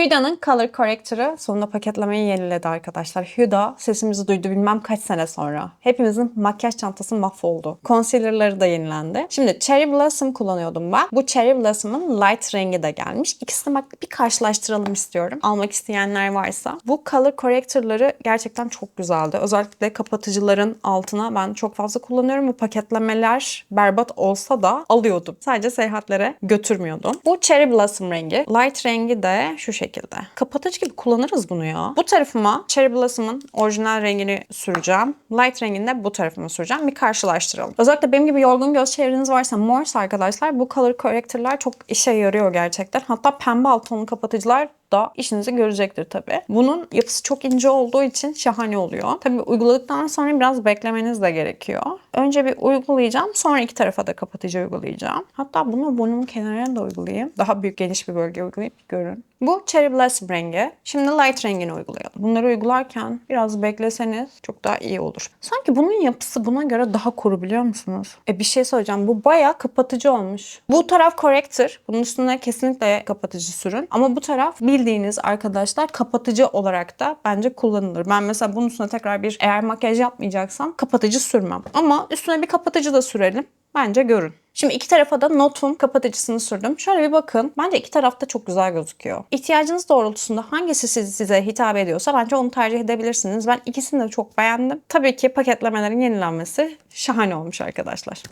Huda'nın Color Corrector'ı sonunda paketlemeyi yeniledi arkadaşlar. Huda sesimizi duydu bilmem kaç sene sonra. Hepimizin makyaj çantası mahvoldu. Concealer'ları da yenilendi. Şimdi Cherry Blossom kullanıyordum ben. Bu Cherry Blossom'ın light rengi de gelmiş. İkisini bak bir karşılaştıralım istiyorum. Almak isteyenler varsa. Bu Color Corrector'ları gerçekten çok güzeldi. Özellikle kapatıcıların altına ben çok fazla kullanıyorum. Bu paketlemeler berbat olsa da alıyordum. Sadece seyahatlere götürmüyordum. Bu Cherry Blossom rengi. Light rengi de şu şekilde. Kapatıcı gibi kullanırız bunu ya. Bu tarafıma Cherry Blossom'ın orijinal rengini süreceğim. Light rengini de bu tarafıma süreceğim. Bir karşılaştıralım. Özellikle benim gibi yorgun göz çevreniz varsa morse arkadaşlar bu color corrector'lar çok işe yarıyor gerçekten. Hatta pembe alt tonlu kapatıcılar da işinizi görecektir tabii. Bunun yapısı çok ince olduğu için şahane oluyor. Tabii uyguladıktan sonra biraz beklemeniz de gerekiyor. Önce bir uygulayacağım. Sonra iki tarafa da kapatıcı uygulayacağım. Hatta bunu burnumun kenarına da uygulayayım. Daha büyük geniş bir bölge uygulayıp görün. Bu Cherry Blossom rengi. Şimdi light rengini uygulayalım. Bunları uygularken biraz bekleseniz çok daha iyi olur. Sanki bunun yapısı buna göre daha kuru biliyor musunuz? E bir şey söyleyeceğim. Bu bayağı kapatıcı olmuş. Bu taraf corrector. Bunun üstüne kesinlikle kapatıcı sürün. Ama bu taraf bildiğiniz arkadaşlar kapatıcı olarak da bence kullanılır. Ben mesela bunun üstüne tekrar bir eğer makyaj yapmayacaksam kapatıcı sürmem. Ama üstüne bir kapatıcı da sürelim. Bence görün. Şimdi iki tarafa da Note'un kapatıcısını sürdüm. Şöyle bir bakın. Bence iki tarafta çok güzel gözüküyor. İhtiyacınız doğrultusunda hangisi siz- size hitap ediyorsa bence onu tercih edebilirsiniz. Ben ikisini de çok beğendim. Tabii ki paketlemelerin yenilenmesi şahane olmuş arkadaşlar.